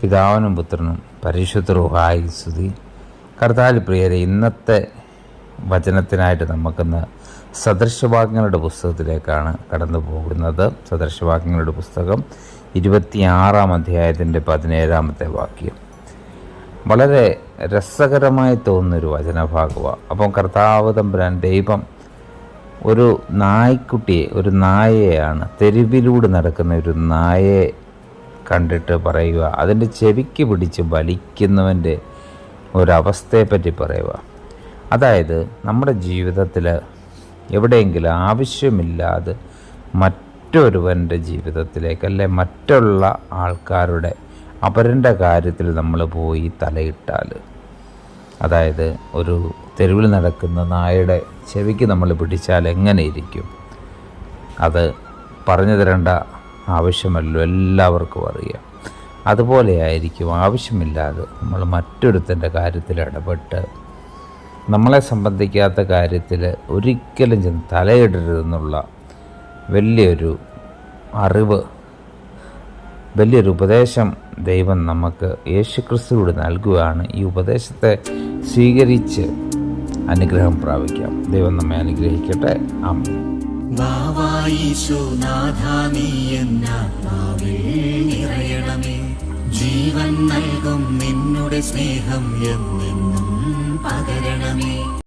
പിതാവിനും പുത്രനും പരിശുദ്ധ റുഹായി സ്തുതി. കർത്താൽ പ്രിയരെ ഇന്നത്തെ വചനത്തിനായിട്ട് നമുക്കിന്ന് സദൃശവാക്യങ്ങളുടെ പുസ്തകത്തിലേക്കാണ് കടന്നു പോകുന്നത് സദൃശവാക്യങ്ങളുടെ പുസ്തകം ഇരുപത്തിയാറാം അധ്യായത്തിന്റെ പതിനേഴാമത്തെ വാക്യം. വളരെ രസകരമായി തോന്നുന്നൊരു വചനഭാഗമാണ് അപ്പം കർത്താവ് തമ്പുരാൻ ദൈവം ഒരു നായ്ക്കുട്ടിയെ ഒരു നായയാണ് തെരുവിലൂടെ നടക്കുന്ന ഒരു നായയെ കണ്ടിട്ട് പറയുക. അതിന്റെ ചെവിക്ക് പിടിച്ച് വലിക്കുന്നവന്റെ ഒരവസ്ഥയെപ്പറ്റി പറയുക. അതായത് നമ്മുടെ ജീവിതത്തിൽ എവിടെയെങ്കിലും ആവശ്യമില്ലാതെ മറ്റൊരുവന്റെ ജീവിതത്തിലേക്ക് അല്ലെ മറ്റുള്ള ആൾക്കാരുടെ അവരുടെ കാര്യത്തിൽ നമ്മൾ പോയി തലയിട്ടാൽ. അതായത് ഒരു തെരുവിൽ നടക്കുന്ന നായയുടെ ചെവിക്ക് നമ്മൾ പിടിച്ചാൽ എങ്ങനെ ഇരിക്കും? അത് പറഞ്ഞു തരേണ്ട ആവശ്യമല്ലോ എല്ലാവർക്കും അറിയാം. അതുപോലെയായിരിക്കും ആവശ്യമില്ലാതെ നമ്മൾ മറ്റൊരുത്തന്റെ കാര്യത്തിൽ ഇടപെട്ട് നമ്മളെ സംബന്ധിക്കാത്ത കാര്യത്തിൽ ഒരിക്കലും ചെന്ന് തലയിടരുതെന്നുള്ള വലിയൊരു അറിവ് വലിയൊരു ഉപദേശം ദൈവം നമുക്ക് യേശുക്രിസ്തുവിലൂടെ നൽകുകയാണ്. ഈ ഉപദേശത്തെ സ്വീകരിച്ച് അനുഗ്രഹം പ്രാപിക്കാം. ദൈവം നമ്മെ അനുഗ്രഹിക്കട്ടെ. ആമേൻ. വാവായിശുനാഥാ നീ എന്നാത്മാവിൽ നിറയണമേ. ജീവൻ നൽകും നിന്നുടെ സ്നേഹം എന്നെന്നും പകരണമേ.